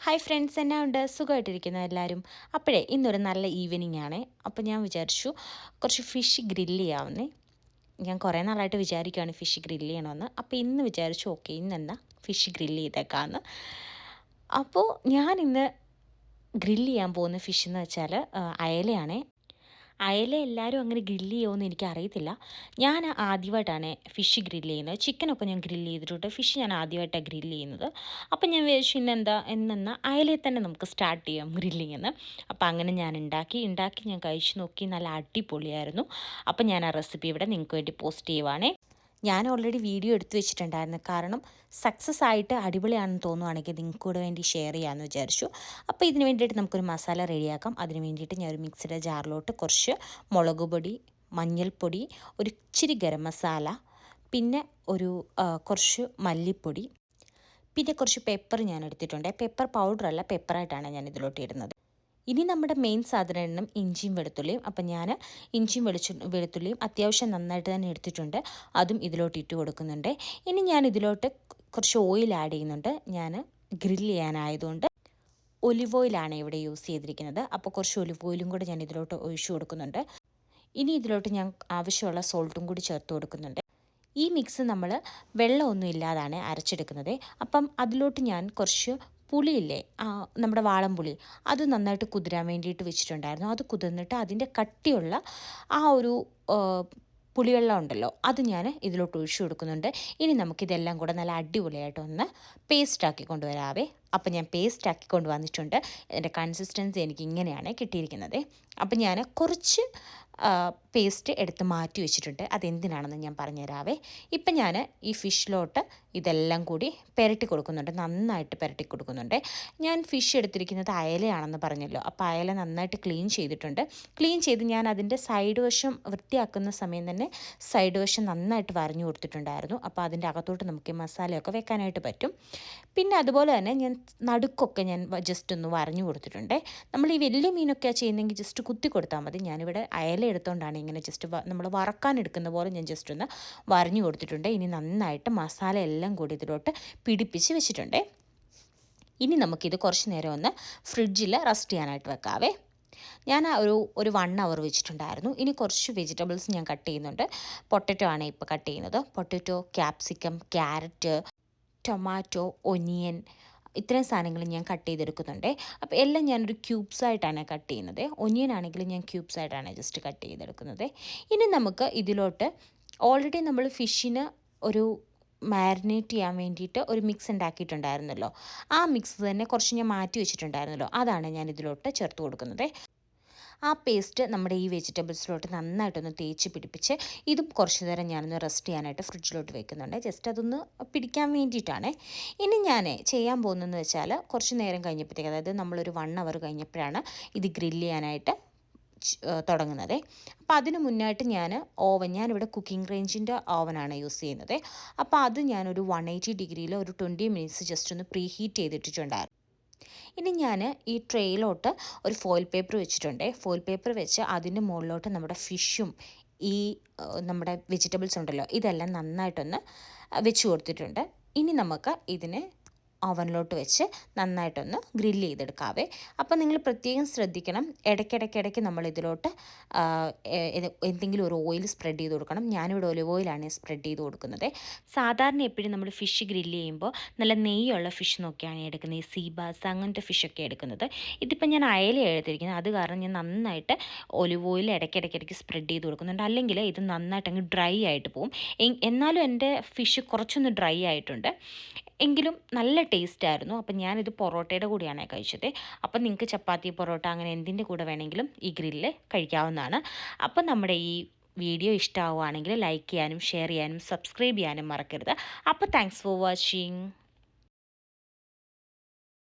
Hi friends എന്നാ ഉണ്ട്? സുഖമായിട്ടിരിക്കുന്നു എല്ലാവരും അപ്പോഴേ ഇന്നൊരു നല്ല ഈവനിങ് ആണ്. അപ്പോൾ ഞാൻ വിചാരിച്ചു കുറച്ച് ഫിഷ് ഗ്രില്ല് ചെയ്യാവുന്നേ. ഞാൻ കുറേ നാളായിട്ട് വിചാരിക്കുകയാണ് ഫിഷ് ഗ്രില്ല് ചെയ്യണമെന്ന് അപ്പോൾ ഇന്ന് വിചാരിച്ചു ഓക്കെ ഇന്നെന്നാ ഫിഷ് ഗ്രില്ല് ചെയ്തേക്കാമെന്ന് അപ്പോൾ ഞാൻ ഇന്ന് ഗ്രില്ല് ചെയ്യാൻ പോകുന്ന ഫിഷ് എന്ന് വെച്ചാൽ അയലയാണേ. അയല എല്ലാവരും അങ്ങനെ ഗ്രില്ല് ചെയ്യുമെന്ന് എനിക്ക് അറിയത്തില്ല ഞാൻ ആദ്യമായിട്ടാണ് ഫിഷ് ഗ്രില്ല് ചെയ്യുന്നത്. ചിക്കനൊക്കെ ഞാൻ ഗ്രില്ല് ചെയ്തിട്ടുണ്ട്. ഫിഷ് ഞാൻ ആദ്യമായിട്ടാണ് ഗ്രില്ല് ചെയ്യുന്നത്. അപ്പം ഞാൻ വിചാരിച്ചു ഇന്നെന്താ എന്നെന്നാൽ അയലയിൽ തന്നെ നമുക്ക് സ്റ്റാർട്ട് ചെയ്യാം ഗ്രില്ലിങ് എന്ന്. അപ്പം അങ്ങനെ ഞാൻ ഉണ്ടാക്കി ഉണ്ടാക്കി ഞാൻ കഴിച്ചു നോക്കി. നല്ല അടിപൊളിയായിരുന്നു. അപ്പം ഞാൻ ആ റെസിപ്പി ഇവിടെ നിങ്ങൾക്ക് വേണ്ടി പോസ്റ്റ് ചെയ്യുവാണേ. ഞാൻ ഓൾറെഡി വീഡിയോ എടുത്തു വെച്ചിട്ടുണ്ടായിരുന്നു. കാരണം സക്സസ് ആയിട്ട് അടിപൊളിയാണെന്ന് തോന്നുവാണെങ്കിൽ നിങ്ങൾക്ക് കൂടെ വേണ്ടി ഷെയർ ചെയ്യാമെന്ന് വിചാരിച്ചു. അപ്പോൾ ഇതിന് വേണ്ടിയിട്ട് നമുക്കൊരു മസാല റെഡിയാക്കാം അതിന് വേണ്ടിയിട്ട് ഞാൻ ഒരു മിക്സിയുടെ ജാറിലോട്ട് കുറച്ച് മുളക് പൊടി മഞ്ഞൾപ്പൊടി ഒരു ഇച്ചിരി ഗരം മസാല പിന്നെ ഒരു കുറച്ച് മല്ലിപ്പൊടി പിന്നെ കുറച്ച് പെപ്പർ ഞാൻ എടുത്തിട്ടുണ്ട്. പെപ്പർ പൗഡറല്ല പെപ്പറായിട്ടാണ് ഞാൻ ഇതിലോട്ട് ഇടുന്നത്. ഇനി നമ്മുടെ മെയിൻ സാധനം ഇഞ്ചിയും വെളുത്തുള്ളിയും. അപ്പം ഞാൻ ഇഞ്ചിയും വെളിച്ചു വെളുത്തുള്ളിയും അത്യാവശ്യം നന്നായിട്ട് തന്നെ എടുത്തിട്ടുണ്ട്. അതും ഇതിലോട്ട് ഇട്ട് കൊടുക്കുന്നുണ്ട്. ഇനി ഞാൻ ഇതിലോട്ട് കുറച്ച് ഓയിൽ ആഡ് ചെയ്യുന്നുണ്ട്. ഞാൻ ഗ്രില്ല് ചെയ്യാനായതുകൊണ്ട് ഒലിവ് ഓയിലാണ് ഇവിടെ യൂസ് ചെയ്തിരിക്കുന്നത്. അപ്പോൾ കുറച്ച് ഒലിവ് ഓയിലും കൂടെ ഞാൻ ഇതിലോട്ട് ഒഴിച്ചു കൊടുക്കുന്നുണ്ട്. ഇനി ഇതിലോട്ട് ഞാൻ ആവശ്യമുള്ള സോൾട്ടും കൂടി ചേർത്ത് കൊടുക്കുന്നുണ്ട്. ഈ മിക്സ് നമ്മൾ വെള്ളമൊന്നും ഇല്ലാതാണ് അരച്ചെടുക്കുന്നത്. അപ്പം അതിലോട്ട് ഞാൻ കുറച്ച് പുളിയില്ലേ? നമ്മുടെ വാളംപുളി അത് നന്നായിട്ട് കുതിരാൻ വേണ്ടിയിട്ട് വെച്ചിട്ടുണ്ടായിരുന്നു. അത് കുതിർന്നിട്ട് അതിന്റെ കട്ടിയുള്ള ആ ഒരു പുളിവെള്ളം ഉണ്ടല്ലോ അത് ഞാൻ ഇതിലോട്ട് ഒഴിച്ചു കൊടുക്കുന്നുണ്ട്. ഇനി നമുക്കിതെല്ലാം കൂടെ നല്ല അടിപൊളിയായിട്ട് ഒന്ന് പേസ്റ്റാക്കി കൊണ്ടുവരാവേ. അപ്പം ഞാൻ പേസ്റ്റ് പേസ്റ്റാക്കി കൊണ്ടുവന്നിട്ടുണ്ട്. ഇതിന്റെ കൺസിസ്റ്റൻസി എനിക്ക് ഇങ്ങനെയാണ് കിട്ടിയിരിക്കുന്നത്. അപ്പം ഞാൻ കുറച്ച് പേസ്റ്റ് എടുത്ത് മാറ്റി വെച്ചിട്ടുണ്ട്. അതെന്തിനാണെന്ന് ഞാൻ പറഞ്ഞുതരാവേ. ഇപ്പം ഞാൻ ഈ ഫിഷിലോട്ട് ഇതെല്ലാം കൂടി പെരട്ടി കൊടുക്കുന്നുണ്ട്. നന്നായിട്ട് പെരട്ടി കൊടുക്കുന്നുണ്ട്. ഞാൻ ഫിഷ് എടുത്തിരിക്കുന്നത് അയലയാണെന്ന് പറഞ്ഞല്ലോ. അപ്പോൾ അയല നന്നായിട്ട് ക്ലീൻ ചെയ്തിട്ടുണ്ട്. ക്ലീൻ ചെയ്ത് ഞാൻ അതിന്റെ സൈഡ് വശം വൃത്തിയാക്കുന്ന സമയം തന്നെ സൈഡ് വശം നന്നായിട്ട് വരഞ്ഞു കൊടുത്തിട്ടുണ്ടായിരുന്നു. അപ്പോൾ അതിന്റെ അകത്തോട്ട് നമുക്ക് മസാലയൊക്കെ വെക്കാനായിട്ട് പറ്റും. പിന്നെ അതുപോലെ തന്നെ ഞാൻ നടുക്കൊക്കെ ഞാൻ ജസ്റ്റ് ഒന്ന് വരഞ്ഞു കൊടുത്തിട്ടുണ്ട്. നമ്മൾ ഈ വലിയ മീനൊക്കെ ചെയ്യുന്നെങ്കിൽ ജസ്റ്റ് കുത്തി കൊടുത്താൽ മതി. ഞാനിവിടെ അയല എടുത്തുകൊണ്ടാണ് ഇങ്ങനെ ജസ്റ്റ് നമ്മൾ വറക്കാൻ എടുക്കുന്ന പോലെ ഞാൻ ജസ്റ്റ് ഒന്ന് വരഞ്ഞു കൊടുത്തിട്ടുണ്ട്. ഇനി നന്നായിട്ട് മസാല എല്ലാം കൂടി ഇതിലോട്ട് പിടിപ്പിച്ച് വെച്ചിട്ടുണ്ട്. ഇനി നമുക്കിത് കുറച്ച് നേരം ഒന്ന് ഫ്രിഡ്ജിൽ റെസ്റ്റ് ചെയ്യാനായിട്ട് വെക്കാവേ. ഞാൻ ഒരു ഒരു വൺ അവർ വെച്ചിട്ടുണ്ടായിരുന്നു. ഇനി കുറച്ച് വെജിറ്റബിൾസ് ഞാൻ കട്ട് ചെയ്യുന്നുണ്ട്. പൊട്ടറ്റോ ആണ് ഇപ്പോൾ കട്ട് ചെയ്യുന്നത്. Potato capsicum carrot tomato onion ഇത്രയും സാധനങ്ങൾ ഞാൻ കട്ട് ചെയ്തെടുക്കുന്നുണ്ട്. അപ്പോൾ എല്ലാം ഞാനൊരു ക്യൂബ്സ് ആയിട്ടാണ് കട്ട് ചെയ്യുന്നത്. ഒനിയൻ ആണെങ്കിലും ഞാൻ ക്യൂബ്സ് ആയിട്ടാണ് ജസ്റ്റ് കട്ട് ചെയ്തെടുക്കുന്നത്. ഇനി നമുക്ക് ഇതിലോട്ട് ഓൾറെഡി നമ്മൾ ഫിഷിന് ഒരു മാരിനേറ്റ് ചെയ്യാൻ വേണ്ടിയിട്ട് ഒരു മിക്സ് ഉണ്ടാക്കിയിട്ടുണ്ടായിരുന്നല്ലോ. ആ മിക്സ് തന്നെ കുറച്ച് ഞാൻ മാറ്റി വെച്ചിട്ടുണ്ടായിരുന്നല്ലോ. അതാണ് ഞാൻ ഇതിലോട്ട് ചേർത്ത് കൊടുക്കുന്നത്. ആ പേസ്റ്റ് നമ്മുടെ ഈ വെജിറ്റബിൾസിലോട്ട് നന്നായിട്ടൊന്ന് തേച്ച് പിടിപ്പിച്ച് ഇതും കുറച്ച് നേരം ഞാനൊന്ന് റെസ്റ്റ് ചെയ്യാനായിട്ട് ഫ്രിഡ്ജിലോട്ട് വെക്കുന്നുണ്ട്. ജസ്റ്റ് അതൊന്ന് പിടിക്കാൻ വേണ്ടിയിട്ടാണ്. ഇനി ഞാൻ ചെയ്യാൻ പോകുന്നതെന്ന് വെച്ചാൽ കുറച്ച് നേരം കഴിഞ്ഞപ്പോഴത്തേക്ക് അതായത് നമ്മളൊരു വൺ അവർ കഴിഞ്ഞപ്പോഴാണ് ഇത് ഗ്രില്ല് ചെയ്യാനായിട്ട് തുടങ്ങുന്നത്. അപ്പോൾ അതിന് മുന്നായിട്ട് ഞാൻ ഓവൻ ഞാനിവിടെ കുക്കിംഗ് റേഞ്ചിന്റെ ഓവനാണ് യൂസ് ചെയ്യുന്നത്. അപ്പോൾ അത് ഞാനൊരു വൺ എയ്റ്റി ഡിഗ്രിയിൽ ഒരു ട്വന്റി മിനിറ്റ്സ് ജസ്റ്റ് ഒന്ന് പ്രീ ഹീറ്റ് ചെയ്തിട്ടുണ്ടായിരുന്നു ഇനി ഞാൻ ഈ ട്രേയിലോട്ട് ഒരു ഫോയിൽ പേപ്പർ വെച്ചിട്ടുണ്ട്. ഫോയിൽ പേപ്പർ വെച്ച് അതിന്റെ മുകളിലോട്ട് നമ്മുടെ ഫിഷും ഈ നമ്മുടെ വെജിറ്റബിൾസ് ഉണ്ടല്ലോ ഇതെല്ലാം നന്നായിട്ടൊന്ന് വെച്ച് കൊടുത്തിട്ടുണ്ട്. ഇനി നമുക്ക് ഇതിനെ ഓവനിലോട്ട് വെച്ച് നന്നായിട്ടൊന്ന് ഗ്രില്ല് ചെയ്തെടുക്കാവേ. അപ്പോൾ നിങ്ങൾ പ്രത്യേകം ശ്രദ്ധിക്കണം. ഇടയ്ക്കിടയ്ക്കിടയ്ക്ക് നമ്മൾ ഇതിലോട്ട് എന്തെങ്കിലും ഒരു ഓയിൽ സ്പ്രെഡ് ചെയ്ത് കൊടുക്കണം. ഞാനിവിടെ ഒലിവ് ഓയിലാണ് സ്പ്രെഡ് ചെയ്ത് കൊടുക്കുന്നത്. സാധാരണ എപ്പോഴും നമ്മൾ ഫിഷ് ഗ്രില്ല് ചെയ്യുമ്പോൾ നല്ല നെയ്യുള്ള ഫിഷ് നോക്കിയാണ് എടുക്കുന്നത്. ഈ സീബാസ് അങ്ങനത്തെ ഫിഷൊക്കെ എടുക്കുന്നത്. ഇതിപ്പോൾ ഞാൻ അയല എഴുതിയിരിക്കുന്നത് അത് കാരണം ഞാൻ നന്നായിട്ട് ഒലിവ് ഓയിൽ ഇടയ്ക്കിടയ്ക്കിടയ്ക്ക് സ്പ്രെഡ് ചെയ്ത് കൊടുക്കുന്നുണ്ട്. അല്ലെങ്കിൽ ഇത് നന്നായിട്ട് അങ്ങ് ഡ്രൈ ആയിട്ട് പോകും എന്നാലും എന്റെ ഫിഷ് കുറച്ചൊന്ന് ഡ്രൈ ആയിട്ടുണ്ട്. എങ്കിലും നല്ല ടേസ്റ്റ് ആയിരുന്നു. അപ്പം ഞാനിത് പൊറോട്ടയുടെ കൂടെയാണ് കഴിച്ചത്. അപ്പം നിങ്ങൾക്ക് ചപ്പാത്തി പൊറോട്ട അങ്ങനെ എന്തിന്റെ കൂടെ വേണമെങ്കിലും ഈ ഗ്രില്ല് കഴിക്കാവുന്നതാണ്. അപ്പം നമ്മുടെ ഈ വീഡിയോ ഇഷ്ടമാവുകയാണെങ്കിൽ ലൈക്ക് ചെയ്യാനും ഷെയർ ചെയ്യാനും സബ്സ്ക്രൈബ് ചെയ്യാനും മറക്കരുത്. അപ്പോൾ താങ്ക്സ് ഫോർ വാച്ചിങ്